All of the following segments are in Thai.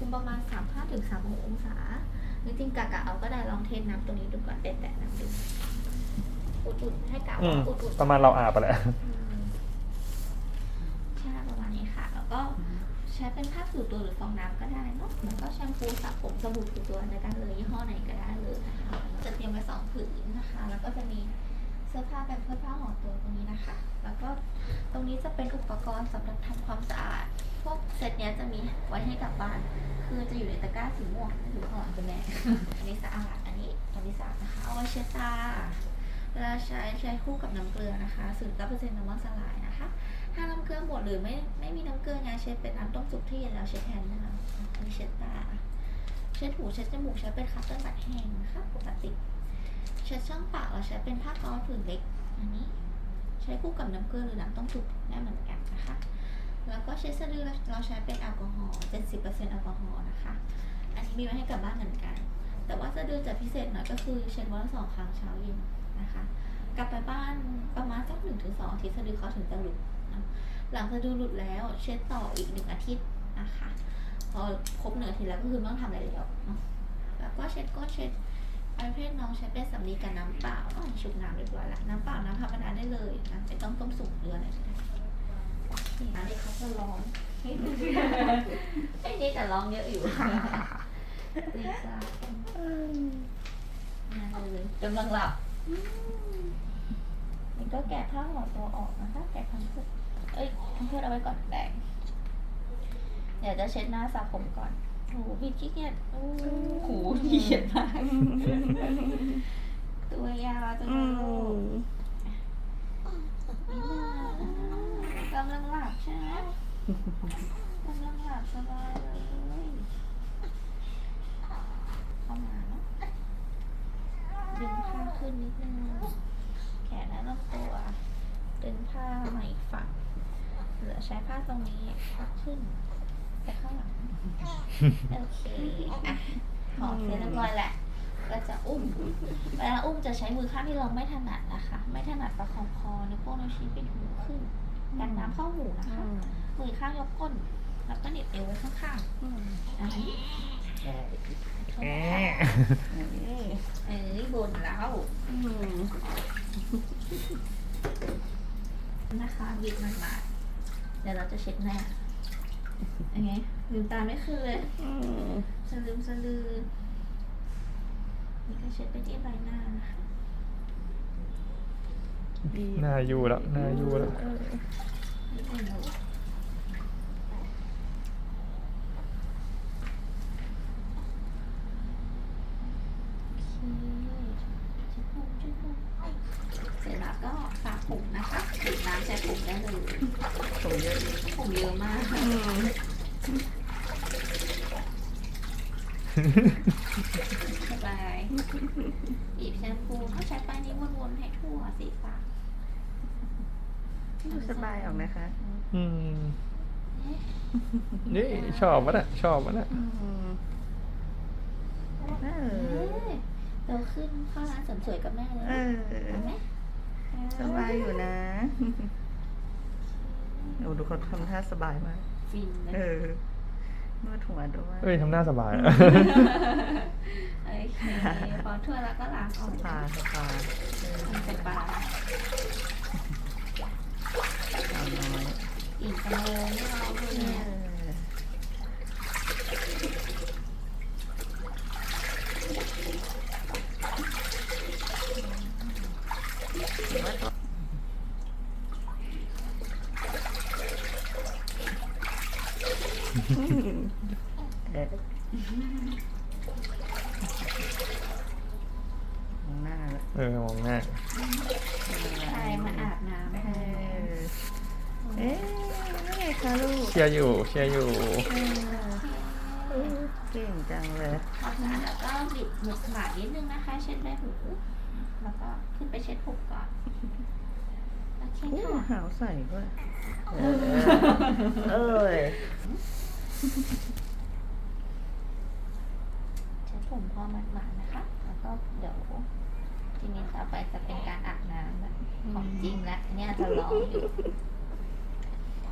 คุมประมาณ 35ถึง36องศาจริงๆกะกะเอาก็ได้ลองเทสน้ำตรงนี้ดูก่อนแตะๆน้ำดูอุ่นๆให้กะอืว่ามอุ่นๆประมาณเราอาบไปแหละอืมใช่ประมาณนี้ค่ะ แล้วก็ใช้เป็นผ้าสูตตัวหรือฟองน้ำก็ได้เนาะแล้วก็แชมพูสระผมสบู่ถูตัวในการเลยยี่ห้อไหนก็ได้เลยนะคะจะเตรียมไว้สองผืนนะคะ แล้วก็จะมีเสื้อผ้าแบบเสื้อผ้าห่อตัวตรงนี้นะคะ แล้วก็ตรงนี้จะเป็นอุปกรณ์สำหรับทำความสะอาด พวกเซตเนี้ยจะมีไว้ให้กลับบ้าน คือจะอยู่ในตะกร้าสีม่วงอยู่ข้างหลังคุณแม่ อันนี้สะอาด อันนี้อันนี้สะอาดนะคะ เอาไว้เช็ดตาเวลาใช้ใช้คู่กับน้ำเกลือนะคะศูนย์เก้าเปอร์เซ็นต์น้ำมันสลายนะคะ ถ้าน้ำเกลือหมดหรือไม่ไม่มีน้ำเกลือไงใช้เป็นน้ำต้มสุกที่เย็นแล้วเช็ดแทนได้อันนี้เช็ดตา เช็ดหูเช็ดจมูกใช้เป็นคัตเตอร์บัตแห้งนะคะปกติเช็ดช่องปากเราใช้เป็นผ้าก๊อซผืนเล็ก อันนี้ ใช้คู่กับน้ำเกลือหรือน้ำต้มสุกได้เหมือนกันนะคะ แล้วก็เช็ดสะดือเราเราใช้เป็นแอลกอฮอล์70%แอลกอฮอล์นะคะ อันนี้มีไว้ให้กับบ้านเหมือนกัน แต่ว่าสะดือจะพิเศษหน่อยก็คือเช็ดวันละสองครั้งเช้าเย็นนะคะ กลับไปบ้านประมาณสักหนึ่งถึงสองอาทิตย์สะดือเขาถึงจะหลุด หลังสะดือหลุดแล้วเช็ดต่ออีกหนึ่งอาทิตย์นะคะ พอครบหนึ่งอาทิตย์แล้วก็คือไม่ต้องทำอะไรแล้ว แล้วก็เช็ดก้นเช็ดประเภทน้องใช้เป็นสำลีกับน้ำเปล่าชุบน้ำเรียบร้อยละน้ำเปล่าน้ำธรรมดาได้เลยนะไม่ต้องต้มสุกหรืออะไรก็ได้ โอเคอันนี้เขาจะร้องไอ้นี่แต่ร้องเยอะอยู่ลิซ่ามาเลยกำลังหลับนี่ก็แกะผ้าห่อตัวออกนะคะ แกะทั้งเสื้อเอ้ยทั้งเพื่อนเอาไว้ก่อนแดงเดี๋ยวจะเช็ดหน้าสระผมก่อนโอ้โหพี่ขี้เกียจโอ้โหขี้เกียจมากตัวยาวจังอืเลยมกำลังหลับใช่ไหมกำลังหลับสบายเลยเข้ามาเนอะดึงผ้าขึ้นนิดนึงแขนและลำตัว ดึงผ้ามาอีกฝั่ง เหลือใช้ผ้าตรงนี้พักขึ้นไปข้างหลัง โอเคอะหอมเสร็จเรียบร้อยแหละ ก็จะอุ้ม เวลาอุ้มจะใช้มือข้างที่เราไม่ถนัดนะคะ ไม่ถนัดประคองคอนิ้วโป้งนิ้วชี้เป็นหูขึ้น กันน้ำเข้าหูนะคะมือข้างยกก้น แล้วก็เหน็บเอวไว้ข้างๆอันนี้แอะเอ้ยบนแล้วนะคะหยิบมันมาเดี๋ยวเราจะเช็ดหน้ายังไงลืมตาไม่ขึ้นเลยสลืมสลือนี่ก็เช็ดไปที่ใบหน้านะคะ หน้าอยู่แล้วหน้าอยู่แล้วนี่เป็นหนูโอเคเช็ดผมเช็ดผมเสร็จแล้วก็สระผมนะคะบีบน้ำใช้ผมได้เลยผมเยอะผมเยอะมากสบายบีบแชมพูก็ใช้ป้ายนี้วนๆให้ทั่วศีรษะ ดูสบายออกนะคะ อืม นี่ชอบมันอะชอบมันอะอืมเอเอออเราขึ้นเข้าร้านเสริมสวยกับแม่เลยเออเอาไหมสบายอยู่นะโอ้ดูเขาทำท่าสบายมาก ฟินเลเอยอนวดหัวด้วยเอ้ยทำหน้าสบายอะ โอเคพอทั่วแล้วก็ล้างอสอกปาสปาเออทำเป็นปลาสาวน้ อยอีกจังเลยไม่เอาดูเอเนี่ย อเด็ดมองหน้าแล้ว เออมองหน้า ใครมาอาบน้ำ เอ ค่ะ อเอ๊ะ นี่ไงคะลูกเชียร์อยู่เชียร์อยู่ เออเก่งจังเลย พอน้ำแล้วก็บิดหมุดหมาดนิดนึงนะคะ เช็ดใบหูแล้วก็ขึ้นไปเช็ดผมก่อนโอเคโอ้ค่ะ หาวใส่ด้วยเออเอ้ยเช็ดผมพอหมาดๆนะคะ แล้วก็เดี๋ยวทีนี้ต่อไปจะเป็นการอาบน้ำแบบของจริงแล้วอันเนี่ยจะร้องอยู่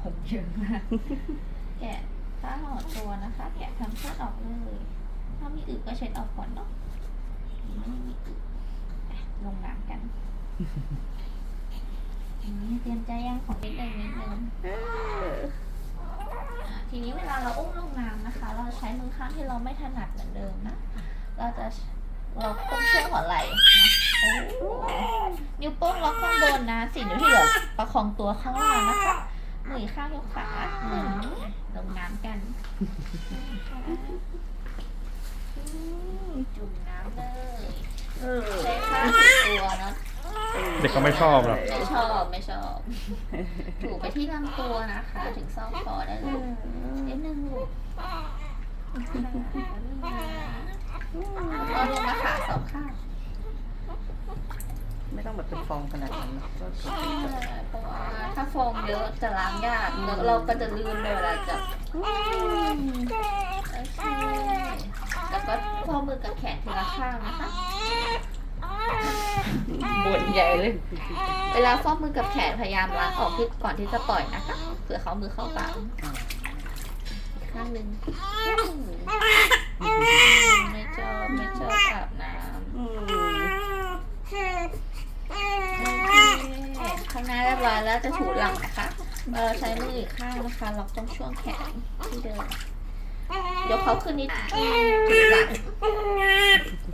ผมเยอะมากแกะผ้าห่อตัวนะคะ แกะทำเชือออกเลย ถ้ามีอึก็เช็ดออกก่อนเนาะไม่มีอึลงน้ำกันอันนี้เตรียมใจย่างของเด็กๆนิดนึงเอออะทีนี้เวลาเราอุ้มลงน้ำนะคะ เราใช้มือข้างที่เราไม่ถนัดเหมือนเดิมนะ เราจะล็อกตรงช่วงหัวไหล่นะนิ้วโป้งล็อกข้างบนนะสี่งที่เหลือประคองตัวข้างล่างนะคะ มืออกข้างยกขาอืมลงน้ำกันจุ่มน้ำเลยเออใช้ผ้าถูตัวเนาะเด็กก็ไม่ชอบหรอกไม่ชอบไม่ชอบ ถูไปที่ลำตัวนะคะ ถึงซอกคอได้เลยนิดนึงลูกก็ลงมาขาสองข้าง ไม่ต้องแบบเป็นฟองขนาดนั้นเนอะก็คือเพราะว่าถ้าฟองเยอะจะล้างยากแล้วเราก็จะลื่นไปเวลาจับโอเคแล้วก็ข้อมือกับแขนทีละข้างนะคะ บ่นใหญ่เลย เวลาฟอกมือกับแขนพยายามล้างออกที่ก่อนที่จะปล่อยนะคะเผื่อเขามือเข้าปากอีกข้างหนึ่งไม่ชอบไม่ชอบอาบน้ำ อืม โอเค ข้างหน้าเรียบร้อยแล้วจะถูหลังนะคะเราใช้มืออีกข้างนะคะล็อกตรงช่วงแขนที่เดิมยกเขาขึ้นนิดถูหลัง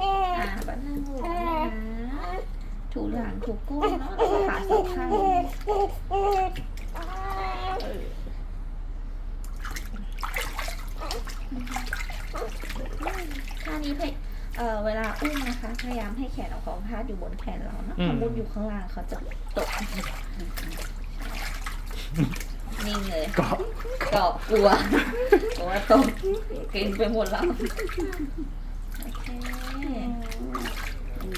อ่าบ้านนั่งลงนะถูหลังถูก้นเนาะแล้วก็ขาสองข้างท่านี้เพ เอ่อเวลาอุ้มนะคะพยายามให้แขนของของพาดอยู่บนแขนเราเนาะอืม ถ้ามุดอยู่ข้างล่างเขาจะตกนิ่งเลยเกาะเกาะกลัวกลัวตกเกรงไปหมดแล้วโอเค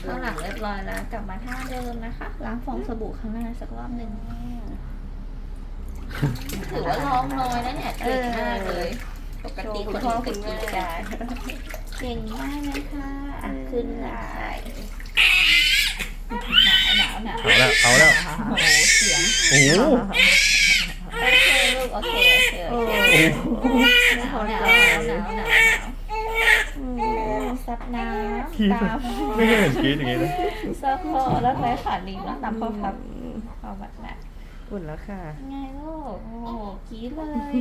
ข้างหลังเรียบร้อยแล้วกลับมาท่าเดิมนะคะล้างฟองสบู่ข้างหน้าสักรอบหนึ่งถือว่าร้องน้อยนะเนี่ยเก่งมากเลย ปกโชติว์คคุณนพ่ออื่นคุจะณกรีแม่ดกราร เก่งมากเลยค่ะอะขึ้นได้หนาวหนาวหนาวเอาแล้วเอาแล้วโอ้โหเสียงโอ้โหโอเคลูกโอเคโอเคโอเคโอ้โหหนาวหนาวหนาวหนาวหนาวซับน้ำตามไม่เคยเห็นกรีดอย่างงี้เลยซับคอแล้วใช้ขาหนีบแล้วตามข้อพับเอาแบบนั้นอุ่นแล้วค่ะไงลูกโอ้โหกรี๊ดเลย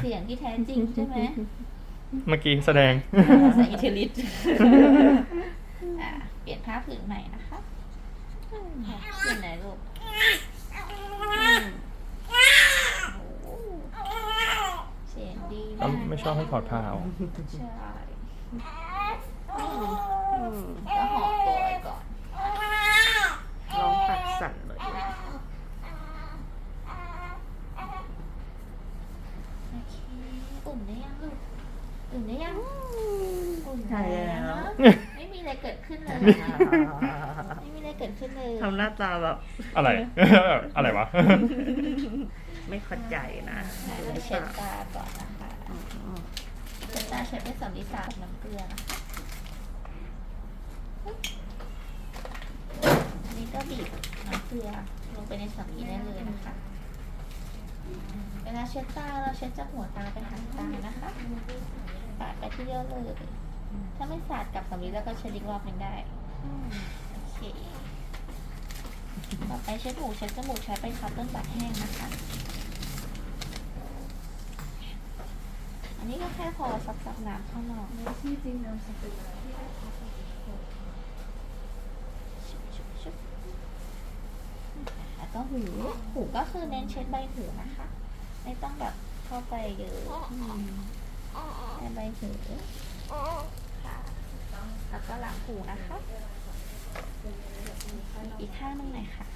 เสียงที่แท้จริงใช่ไหม เมื่อกี้แสดงภาษาอิตาลีอะเปลี่ยนผ้าผืนใหม่นะคะเปลี่ยนไหนลูกโอ้โหเสียงดีมากไม่ชอบให้ถอดผ้าเอาใช่อืมก็หอมตัวไว้ก่อน ร้องปากสั่นเลย โอเคอุ่นได้ยังลูก อุ่นได้ยังอุ่นใช่แล้วไม่มีอะไรเกิดขึ้นเลยไม่มีอะไรเกิดขึ้นเลยทำหน้าตาแบบ อะไร อะไรวะ ไม่เข้าใจนะอะหเรารือเปเช็ดล่าตาก่อนนะคะอืมเช็ดตาเช็ดด้วยสำลีสาบน้ำเกลือนะคะอันนี้ก็บีบน้ำเกลือลงไปในสำลีได้เลยนะคะเวลาเช็ดตาเราเช็ดจากหัวตาไปหางตานะคะ ปาดไปที่เดียวเลย ถ้าไม่สาดกับสำลีแล้วก็เช็ดอีกรอบหนึ่งได้โอเคต่อไปเช็ดหูเช็ดจมูกใช้เป็นคัตเติ้ลบัดแห้งนะคะ อันนี้ก็แค่พอซักซักๆน้ำข้างนอกที่จริงนามสกุลอะไรชุบชุบชุบแล้วก็หูหูก็คือเน้นเช็ดใบหูนะคะ ไม่ต้องแบบเข้าไปเยอะ แค่ใบหูค่ะแล้วก็หลังหูนะคะ อีกข้างหนึงหน่อยค่ะ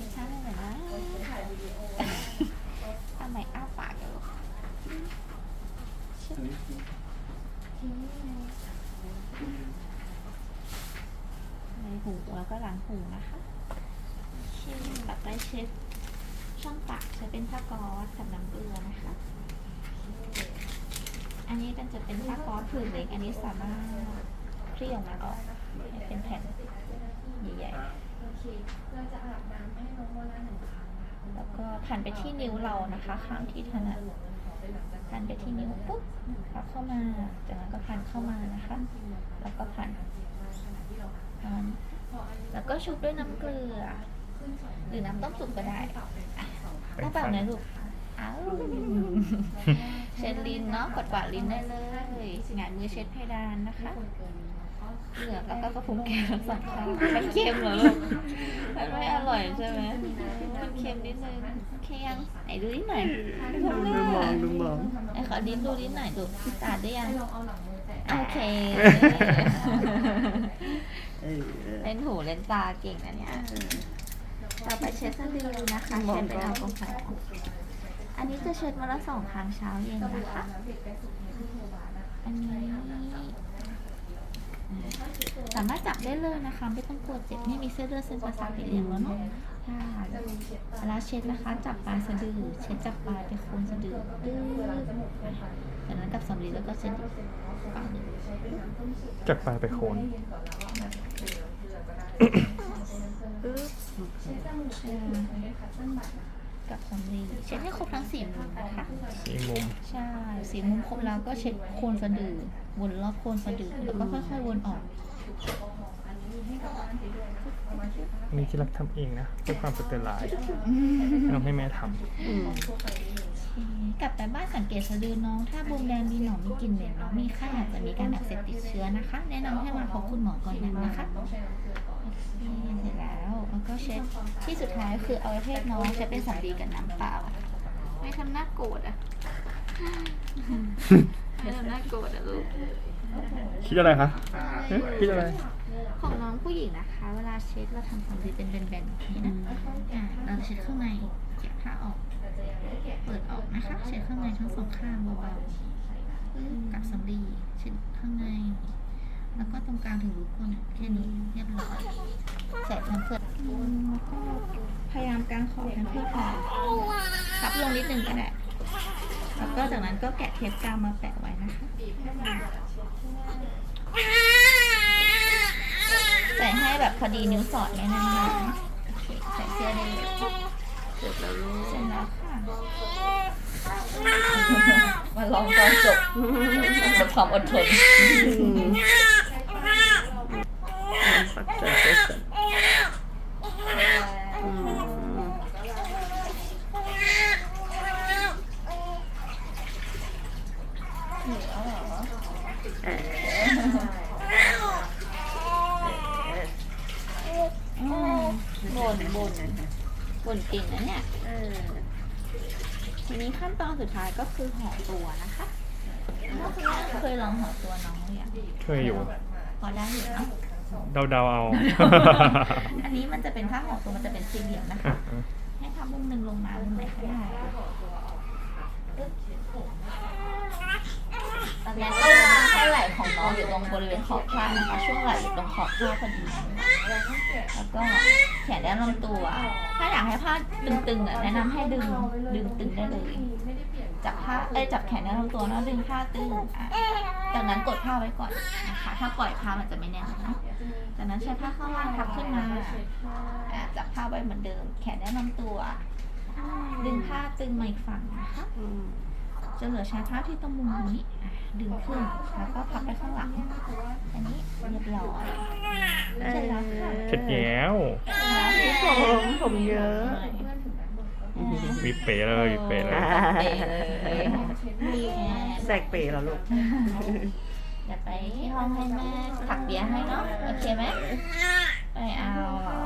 อีกข้างหนึงหน่อยนะทำไมอ้าปากกันลูกชิบในหูแล้วก็หลังหูนะคะช่นแบบได้เช็ดช่องปากใช้เป็นผ้าก๊อซกับน้ำเกลือนะคะ อั นนี้กันจะเป็นผ้าก๊อซผืนเล็ก อันนี้สามารถคลี่ออกมาออกเป็นแผ่นใหญ่ๆแล้วก็ผ่านไปที่นิ้วเรานะคะข้างที่ถนัดหลวงขอไปที่นิ้วปุ๊บพับเข้ามา จากนั้นก็พันเข้ามานะคะ แล้วก็พันพันแล้วก็ชุบด้วยน้ำเกลือ หรือน้ำต้มสุกก็ได้อะถ้าแบบไหนลูก อ้าวเช็ดลิ้นเนาะกดกวาดลิ้นได้เลยหงายมือเช็ดเพดานนะคะเหลือกแล้วก็กระพุ้งแก้มทั้งสองข้างมันเค็มเหรอลูกมันไม่อร่อยใช่ไหมมันเค็มนิดนึงโอเคยังไหนดูนิดหน่อยดูมองดูมองไอ้ขอดิ้นดูดิ้นหน่อยดูตาดได้ยังลองเอาหลังมือแตะโอเคเออเออเล่นหูเล่นตาเก่งนะเนี่ยต่อไปเช็ดสะดือนะคะเช็ดเป็นแอลกอฮอล์ อันนี้จะเช็ดวันละสองครั้งเช้าเย็นนะคะ อันนี้สามารถจับได้เลยนะคะ ไม่ต้องกลัวเจ็บไม่มีเส้นเลือดเส้นประสาทไปเลี้ยงแล้วเนาะใช่เวลาเช็ดนะคะ จับปลายสะดือ เช็ดจากปลายไปโคนสะดือดื้อจากนั้นกับสำลีแล้วก็เช็ดอีกฝั่งหนึ่งจากปลายไปโคน กับสำลีเช็ดให้ครบทั้งสี่มุมนะคะสีมุม ใช่สี่มุมครบแล้วก็เช็ดโคนสะดือวนรอบโคนสะดือแล้วก็ค่อยๆวนออกอันนี้ที่รักทำเองนะเพื่อความสเตอร์ไลน์ไม่ต้องให้แม่ทอืมกลับไปบ้านสังเกตสะดือน้อง ถ้าบวมแดงมีหนองมีกลิ่นเหม็นน้องมีไข้อาจจะมีการอักเสบติดเชื้อนะคะ แนะนำให้มาพบคุณหมอก่อนนั้นนะคะโอเคเสร็จแล้ว แล้วก็เช็ดที่สุดท้ายคือเอาไว้เพศน้องเช็ดเป็นสำลีกับน้ำเปล่า ไม่ทำหน้าโกรธอะ ไม่ทำหน้าโกรธอะลูกำคิดอะไรคะเอ๊ะคิดอะไร ของน้องผู้หญิงนะคะ เวลาเช็ดเราทำสำลีเป็นแบนๆแบบนี้นะอ่าเราเช็ดข้างในเก็บผ้าออก เปิดออกนะคะ เช็ดข้างในทั้งสองข้างเบาๆปึ๊บกับสำลีเช็ดข้างใน แล้วก็ตรงกลางถึงรูก้นแค่นี้เรียบร้อยใส่แพมเพิร์สแล้วก็พยายามกางขอบแพมเพิร์สออกพับลงนิดนึงก็ได้แล้วก็จากนั้นก็แกะเทปกาวมาแปะไว้นะคะใส่ให้แบบพอดีนิ้วสอดไม่แน่นมากโอเคใส่เสื้อได้เลยเสร็จแล้วลูกเสร็จแล้วค่ะมาลองตอนจบหมดความอดทน อืมปักใจเสร็จก่นบ่นบ่นบ่นเก่งนะเนี่ยเออทีนี้ขั้นตอนสุดท้ายก็คือห่อตัวนะคะเคยลองห่อตัวน้องหรือยังเคยอยู่ พอได้อยู่เนาะ เดาๆเอา อันนี้มันจะเป็นผ้าห่อตัวมันจะเป็นสี่เหลี่ยมนะคะ ให้ทำมุมหนึ่งลงมามุมไหนก็ได้ตอนนี้ก็วางให้ไหล่ของน้องอยู่ตรงบริเวณขอบผ้านะคะ ช่วงไหล่อยู่ตรงขอบผ้าพอดี แล้วก็แขนด้านลำตัว ถ้าอยากให้ผ้าตึงๆอะแนะนำให้ดึงดึงตึงได้เลย จับผ้าเอ้ยจับแขนด้านลำตัวแล้วดึงผ้าตึงอะ จากนั้นกดผ้าไว้ก่อนนะคะ ถ้าปล่อยผ้ามันจะไม่แน่นนะจากนั้นใช้ผ้าข้างล่างทับขึ้นมาอะจับผ้าไว้เหมือนเดิม แขนด้านลำตัว ดึงผ้าตึงมาอีกฝั่งนะคะอืมจะเหลือใช้ผ้าที่ตรงมุมนี้อะดึงขึ้นแล้วก็พับไปข้างหลัง อันนี้เรียบร้อยเสร็จแล้วค่ะเสร็จแล้วผมผมเยอะ วิปเป๋เลยวิปเป๋เลยอ่าเป๋เลยแสกเป๋เหรอลูกเดี๋ยวไปที่ห้องให้แม่ถักเบียร์ให้เนาะโอเคไหมไม่เอาเหรอ